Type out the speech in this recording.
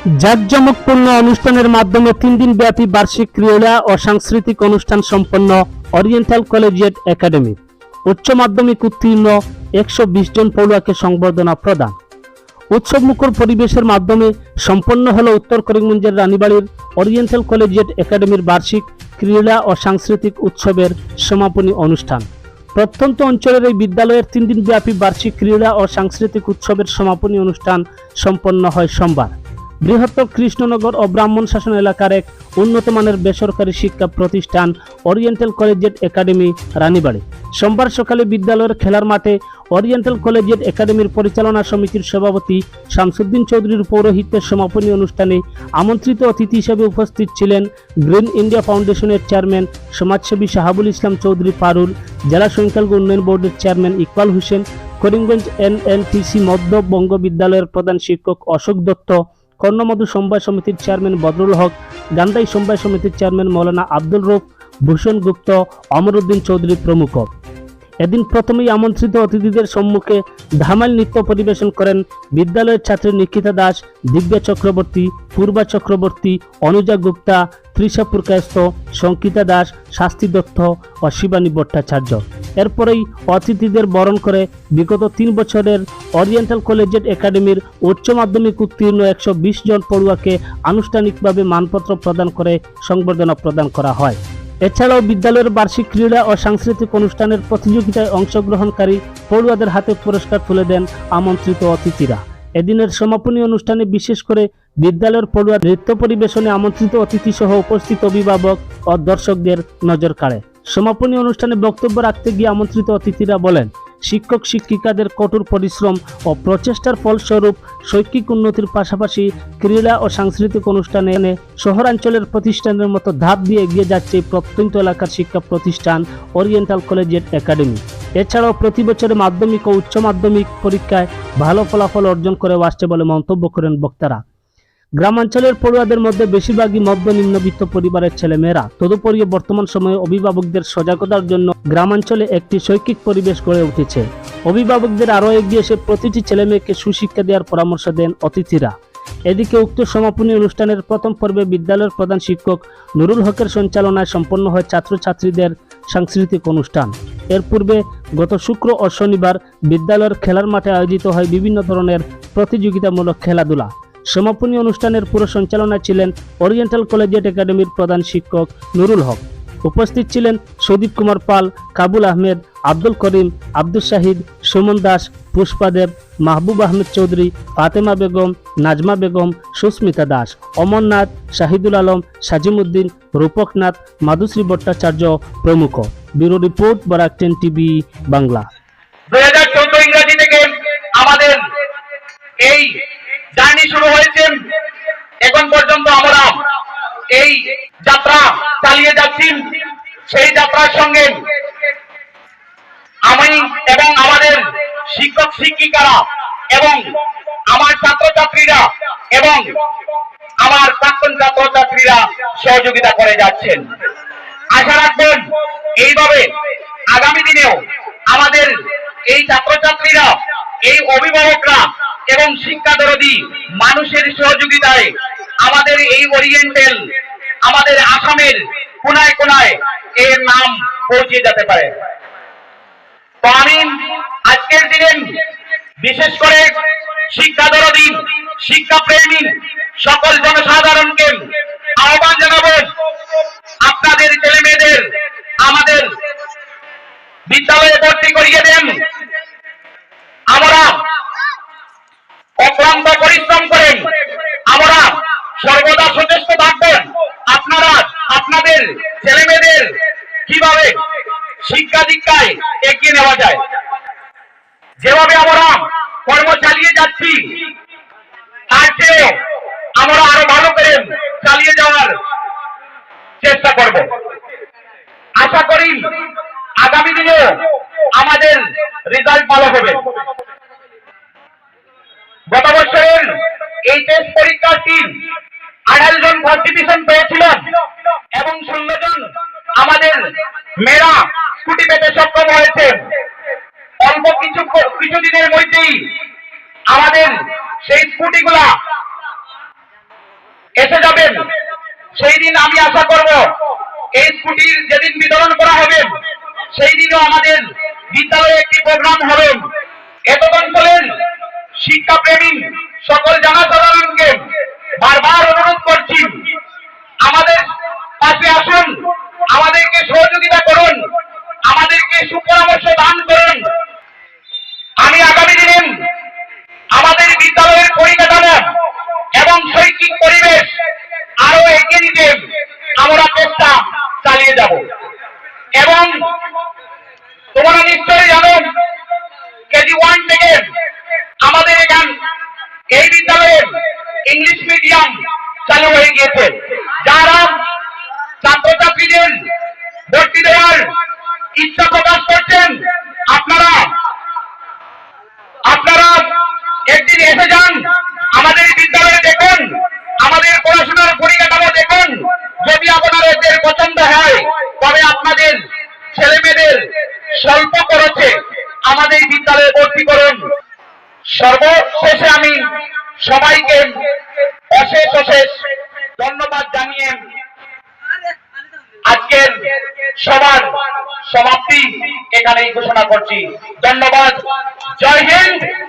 জাঁকজমকপূর্ণ অনুষ্ঠানের মাধ্যমে তিন দিন ব্যাপী বার্ষিক ক্রীড়া ও সাংস্কৃতিক অনুষ্ঠান সম্পন্ন ওরিয়েন্টাল কলেজিয়েট একাডেমি উচ্চ মাধ্যমিক উত্তীর্ণ একশো বিশ জন পড়ুয়াকে সংবর্ধনা প্রদান। উৎসবমুখর পরিবেশের মাধ্যমে সম্পন্ন হল উত্তর করিমগঞ্জের রানীবাড়ির ওরিয়েন্টাল কলেজিয়েট একাডেমির বার্ষিক ক্রীড়া ও সাংস্কৃতিক উৎসবের সমাপনী অনুষ্ঠান। প্রত্যন্ত অঞ্চলের এই বিদ্যালয়ের তিন দিন ব্যাপী বার্ষিক ক্রীড়া ও সাংস্কৃতিক উৎসবের সমাপনী অনুষ্ঠান সম্পন্ন হয় সোমবার। বৃহত্তর কৃষ্ণনগর ও ব্রাহ্মণ শাসন এলাকার এক উন্নত মানের বেসরকারি শিক্ষা প্রতিষ্ঠান ওরিয়েন্টাল কলেজিয়েট একাডেমি রানীবাড়ি। সোমবার সকালে বিদ্যালয়ের খেলার মাঠে ওরিয়েন্টাল কলেজিয়েট একাডেমির পরিচালনা সমিতির সভাপতি শামসুদ্দিন চৌধুরীর পৌরোহিত্যের সমাপনী অনুষ্ঠানে আমন্ত্রিত অতিথি হিসেবে উপস্থিত ছিলেন গ্রিন ইন্ডিয়া ফাউন্ডেশনের চেয়ারম্যান সমাজসেবী শাহাবুল ইসলাম চৌধুরী পারুল, জেলা সংখ্যালঘু উন্নয়ন বোর্ডের চেয়ারম্যান ইকবাল হোসেন, করিমগঞ্জ এনএনটিসি মধ্য বঙ্গ বিদ্যালয়ের প্রধান শিক্ষক অশোক দত্ত কর্ণমধু সমবায় সমিতির চেয়ারম্যান বদরুল হক, গান্ধাই সমবায় সমিতির চেয়ারম্যান মৌলানা আব্দুল রুফ ভূষণ গুপ্ত অমরুদ্দিন চৌধুরী প্রমুখ। এদিন প্রথমেই আমন্ত্রিত অতিথিদের সম্মুখে ধামাল নৃত্য পরিবেশন করেন বিদ্যালয়ের ছাত্রী নিকিতা দাস, দিব্যা চক্রবর্তী, পূর্বা চক্রবর্তী, অনুজা গুপ্তা, তৃষা পুরকায়স্থ, সংকিতা দাস, শাস্তি দত্ত ও শিবানী ভট্টাচার্য। এরপরেই অতিথিদের বরণ করে বিগত তিন বছরের ওরিয়েন্টাল কলেজিয়েট একাডেমির উচ্চ মাধ্যমিক উত্তীর্ণ একশো বিশ জন পড়ুয়াকে আনুষ্ঠানিকভাবে মানপত্র প্রদান করে সংবর্ধনা প্রদান করা হয়। এছাড়াও বিদ্যালয়ের বার্ষিক ক্রীড়া ও সাংস্কৃতিক অনুষ্ঠানের প্রতিযোগিতায় অংশগ্রহণকারী পড়ুয়াদের হাতে পুরস্কার তুলে দেন আমন্ত্রিত অতিথিরা। এদিনের সমাপনী অনুষ্ঠানে বিশেষ করে বিদ্যালয়ের পড়ুয়া নৃত্য পরিবেশনে আমন্ত্রিত অতিথি সহ উপস্থিত অভিভাবক ও দর্শকদের নজর কাড়ে। সমাপনী অনুষ্ঠানে বক্তব্য রাখতে গিয়ে আমন্ত্রিত অতিথিরা বলেন শিক্ষক শিক্ষিকাদের কঠোর পরিশ্রম ও প্রচেষ্টার ফলস্বরূপ শৈক্ষিক উন্নতির পাশাপাশি ক্রীড়া ও সাংস্কৃতিক অনুষ্ঠানে এনে শহরাঞ্চলের প্রতিষ্ঠানের মতো ধাপ দিয়ে এগিয়ে যাচ্ছে প্রত্যন্ত এলাকার শিক্ষা প্রতিষ্ঠান ওরিয়েন্টাল কলেজিয়েট একাডেমি এছাড়াও প্রতি বছরে মাধ্যমিক ও উচ্চ মাধ্যমিক পরীক্ষায় ভালো ফলাফল অর্জন করে আসছে বলে মন্তব্য করেন বক্তারা। গ্রামাঞ্চলের পড়ুয়াদের মধ্যে বেশিরভাগই মধ্য নিম্নবিত্ত পরিবারের ছেলেমেয়েরা। তদুপরি বর্তমান সময়ে অভিভাবকদের সজাগতার জন্য গ্রামাঞ্চলে একটি শৈক্ষিক পরিবেশ গড়ে উঠেছে। অভিভাবকদের আরও এগিয়ে এসে প্রতিটি ছেলেমেয়েকে সুশিক্ষা দেওয়ার পরামর্শ দেন অতিথিরা। এদিকে উক্ত সমাপনী অনুষ্ঠানের প্রথম পর্বে বিদ্যালয়ের প্রধান শিক্ষক নুরুল হকের সঞ্চালনায় সম্পন্ন হয় ছাত্রছাত্রীদের সাংস্কৃতিক অনুষ্ঠান। এর পূর্বে গত শুক্র ও শনিবার বিদ্যালয়ের খেলার মাঠে আয়োজিত হয় বিভিন্ন ধরনের প্রতিযোগিতামূলক খেলাধুলা। সমাপনী অনুষ্ঠানের পুরো সঞ্চালনায় ছিলেন ওরিয়েন্টাল কলেজিয়েট একাডেমির প্রধান শিক্ষক নুরুল হক। উপস্থিত ছিলেন সদীপ কুমার পাল, কাবুল আহমেদ, আব্দুল করিম আব্দুল শাহিদ, সুমন দাস, পুষ্পা দেব, মাহবুব আহমেদ চৌধুরী, ফাতেমা বেগম, নাজমা বেগম, সুস্মিতা দাস, অমরনাথ, শাহিদুল আলম, সাজিমুদ্দিন, রূপকনাথ, মাধুশ্রী ভট্টাচার্য প্রমুখ। Bureau report, Barak ten TV, Bangla. হাজার চোদ্দ ইংরাজি থেকে আমাদের এই শুরু হয়েছে। এখন পর্যন্ত আমরা এই যাত্রা চালিয়ে যাচ্ছি। সেই যাত্রার সঙ্গে আমি এবং আমাদের শিক্ষক শিক্ষিকারা এবং আমার ছাত্রছাত্রীরা এবং আমার প্রাক্তন ছাত্রছাত্রীরা সহযোগিতা করে যাচ্ছেন। আশা রাখবেন এইভাবে আগামী দিনেও আমাদের এই ছাত্রছাত্রীরা, এই অভিভাবকরা এবং শিক্ষা দরদি মানুষের সহযোগিতায় আমাদের এই ওরিয়েন্টাল আমাদের আসামের কোনায় কোনায় এর নাম পৌঁছে যেতে পারে। তো আমি আজকের দিনে বিশেষ করে শিক্ষা দরদি শিক্ষা প্রেমী সকল জনসাধারণকে আহ্বান জানাব আপনাদের ছেলে মেয়েদের আমাদের বিদ্যালয়ে ভর্তি করিয়ে দেন আমরা অক্লান্ত পরিশ্রম করেন। আমরা সর্বদা সচেষ্ট থাকবেন। আপনারা, আপনাদের ছেলে মেয়েদের কীভাবে শিক্ষা দীক্ষায় এগিয়ে নেওয়া যায়? যেভাবে আমরা কর্ম চালিয়ে যাচ্ছি, তার চেয়ে আমরা আরও ভালো করে চালিয়ে যাওয়ার চেষ্টা করব। আশা করি আগামী দিনে আমাদের রেজাল্ট ভালো হবে। গত বছরের এই টেস্ট পরীক্ষার্থী আঠারো জন ডিভিশন পেয়েছিলেন এবং ষোলো জন আমাদের মেয়েরা স্কুটি পেতে সক্ষম হয়েছে। অল্প কিছু কিছুদিনের মধ্যেই আমাদের সেই স্কুটিগুলা এসে যাবেন। সেই দিন আমি আশা করব এই স্কুটির যেদিন বিতরণ করা হবে, সেই দিনও আমাদের বিদ্যালয়ে একটি প্রোগ্রাম হবে। এতদ অঞ্চলের শিক্ষাপ্রেমী সকল জনসাধারণকে বারবার অনুরোধ করছি আমাদের পাশে আসুন আমাদেরকে সহযোগিতা করুন আমাদেরকে সুপরামর্শ দান করুন আমি আগামী দিনে আমাদের বিদ্যালয়ের পরিকাঠামো এবং শৈক্ষিক পরিবেশ আরও এগিয়ে নিতে আমরা চেষ্টা চালিয়ে যাব এবং তোমরা নিশ্চয়ই জানো কেজি ওয়ান থেকে আমাদের এখান এই বিদ্যালয়ে ইংলিশ মিডিয়াম চালু হয়ে গিয়েছে। যারা ছাত্রছাত্রীদের ভর্তি দেওয়ার ইচ্ছা প্রকাশ করছেন, আপনারা আপনারা একদিন এসে যান, আমাদের বিদ্যালয়ে দেখুন, আমাদের পড়াশোনার পরিকাঠামো দেখুন। যদি আপনার এদের পছন্দ হয়, তবে আপনাদের ছেলে মেয়েদের স্বল্প খরচে আমাদের বিদ্যালয়ে ভর্তি করুন। সর্বশেষে আমি সবাইকে অশেষ অশেষ ধন্যবাদ জানিয়ে আজকের সবার সমাপ্তি এখানেই ঘোষণা করছি। ধন্যবাদ। জয় হিন্দ।